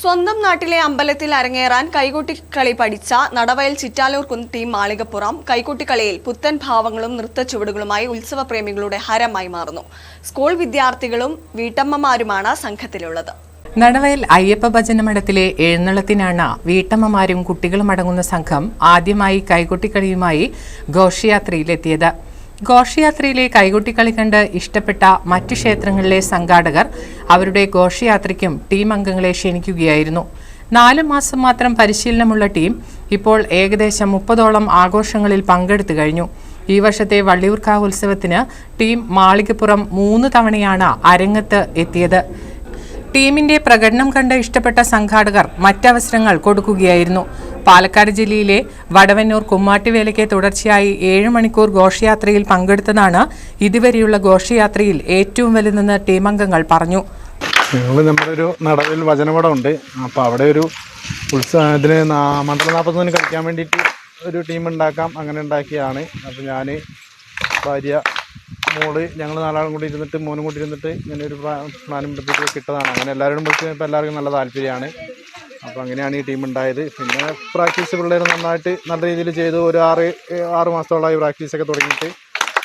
സ്വന്തം നാട്ടിലെ അമ്പലത്തിൽ അരങ്ങേറാൻ കൈകൊട്ടിക്കളി പഠിച്ച നടവയൽ ചിറ്റാലൂർ കുന്തി മാളികപ്പുറം. കൈകൊട്ടിക്കളിയിൽ പുത്തൻ ഭാവങ്ങളും നൃത്തച്ചുവടുകളുമായി ഉത്സവപ്രേമികളുടെ ഹരമായി മാറുന്നു. സ്കൂൾ വിദ്യാർത്ഥികളും വീട്ടമ്മമാരുമാണ് സംഘത്തിലുള്ളത്. നടവയൽ അയ്യപ്പ ഭജന മഠത്തിലെ എഴുന്നള്ളത്തിനാണ് വീട്ടമ്മമാരും കുട്ടികളും അടങ്ങുന്ന സംഘം ആദ്യമായി കൈകൊട്ടിക്കളിയുമായി ഘോഷയാത്രയിലെത്തിയത്. ഘോഷയാത്രയിലെ കൈകൊട്ടിക്കളി കണ്ട് ഇഷ്ടപ്പെട്ട മറ്റ് ക്ഷേത്രങ്ങളിലെ സംഘാടകർ അവരുടെ ഘോഷയാത്രയ്ക്കും ടീം അംഗങ്ങളെ ക്ഷണിക്കുകയായിരുന്നു. നാലു മാസം മാത്രം പരിശീലനമുള്ള ടീം ഇപ്പോൾ ഏകദേശം മുപ്പതോളം ആഘോഷങ്ങളിൽ പങ്കെടുത്തു കഴിഞ്ഞു. ഈ വർഷത്തെ വള്ളിയൂർക്കാവ് ഉത്സവത്തിന് ടീം മാളികപ്പുറം മൂന്ന് തവണയാണ് അരങ്ങത്ത് എത്തിയത്. ടീമിന്റെ പ്രകടനം കണ്ട് ഇഷ്ടപ്പെട്ട സംഘാടകർ മറ്റവസരങ്ങൾ കൊടുക്കുകയായിരുന്നു. പാലക്കാട് ജില്ലയിലെ വടവന്നൂർ കുമ്മാട്ടിവേലയ്ക്ക് തുടർച്ചയായി ഏഴ് മണിക്കൂർ ഘോഷയാത്രയിൽ പങ്കെടുത്തതാണ് ഇതുവരെയുള്ള ഘോഷയാത്രയിൽ ഏറ്റവും വലുതെന്ന് ടീമംഗങ്ങൾ പറഞ്ഞു. ഞങ്ങൾ നമ്മുടെ ഒരു നടവിൽ വചനപടം ഉണ്ട് അപ്പോൾ അവിടെ ഒരു ഉത്സവത്തിന് മണ്ഡലം നാൽപ്പത്തൊന്നിന് കളിക്കാൻ വേണ്ടിയിട്ട് ഒരു ടീം ഉണ്ടാക്കാം. അങ്ങനെ ഉണ്ടാക്കിയാണ് അപ്പോൾ ഞാൻ ഭാര്യ മോൾ ഞങ്ങൾ നാലാളും കൂടി ഇരുന്നിട്ട് മോനും കൂടി ഇരുന്നിട്ട് ഇങ്ങനെ ഒരു പ്ലാനും പദ്ധതി കിട്ടതാണ് അങ്ങനെ എല്ലാവരും വിളിച്ച് ഇപ്പോൾ എല്ലാവർക്കും നല്ല താല്പര്യമാണ്. അപ്പോൾ അങ്ങനെയാണ് ഈ ടീം ഉണ്ടായത്. പിന്നെ പ്രാക്ടീസ് പിള്ളേർ നന്നായിട്ട് നല്ല രീതിയിൽ ചെയ്തു. ഒരു ആറ് ആറ് മാസത്തോളമായി പ്രാക്ടീസൊക്കെ തുടങ്ങിയിട്ട്.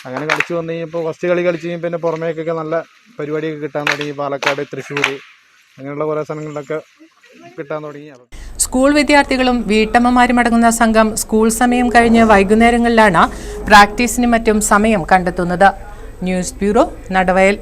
അങ്ങനെ കളിച്ചു വന്നു കഴിഞ്ഞപ്പോൾ ഫസ്റ്റ് കളി കളിച്ച് കഴിഞ്ഞപ്പോൾ പിന്നെ പുറമേക്കൊക്കെ നല്ല പരിപാടിയൊക്കെ കിട്ടാൻ തുടങ്ങി. പാലക്കാട് തൃശ്ശൂർ അങ്ങനെയുള്ള കുറേ സ്ഥലങ്ങളിലൊക്കെ കിട്ടാൻ തുടങ്ങി. സ്കൂൾ വിദ്യാർത്ഥികളും വീട്ടമ്മമാരും അടങ്ങുന്ന സംഘം സ്കൂൾ സമയം കഴിഞ്ഞ് വൈകുന്നേരങ്ങളിലാണ് പ്രാക്ടീസിനും മറ്റും സമയം കണ്ടെത്തുന്നത്. News bureau Nadavayal.